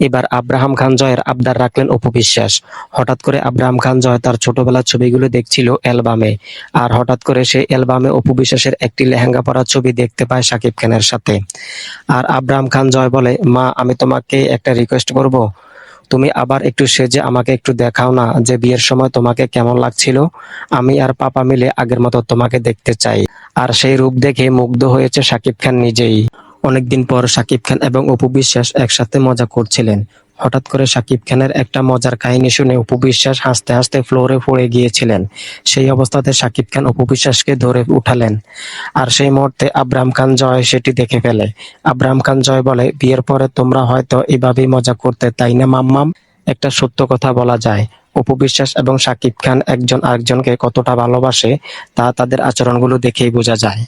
এবার আব্রাহাম খান জয়ের আবদার রাখলেন অপু বিশ্বাস হঠাৎ করে আব্রাহাম খান জয় তার ছোটবেলার ছবিগুলো দেখছিল অ্যালবামে। আর হঠাৎ করে সে অ্যালবামে অপু বিশ্বাসের একটি লেহেঙ্গা পরা ছবি দেখতে পায় শাকিব খানের সাথে। আর আব্রাহাম খান জয় বলে, মা, আমি তোমাকে একটা রিকোয়েস্ট করব। তুমি আবার একটু সেজে আমাকে একটু দেখাও না যে বিয়ের সময় তোমাকে কেমন লাগছিল। আমি আর পাপা মিলে আগের মতো তোমাকে দেখতে চাই। আর সেই রূপ দেখে মুগ্ধ হয়েছে শাকিব খান নিজেই। অনেকদিন পর শাকিব খান এবং অপু বিশ্বাস একসাথে মজা করছিলেন। হঠাৎ করে শাকিব খানের একটা মজার কাহিনী শুনে অপু বিশ্বাস হাসতে হাসতে ফ্লোরে পড়ে গিয়েছিলেন। সেই অবস্থাতে শাকিব খান অপু বিশ্বাসকে ধরে উঠালেন। আর সেই মুহূর্তে আব্রাহাম খান জয় সেটি দেখে ফেলে। আব্রাহাম খান জয় বলে, বিয়ের পরে তোমরা হয়তো এভাবেই মজা করতে, তাই না, মাম্মাম? একটা সত্য কথা বলা যায়। অপু বিশ্বাস এবং শাকিব খান একজন আরেকজনকে কতটা ভালোবাসে তা তাদের আচরণগুলো দেখেই বোঝা যায়।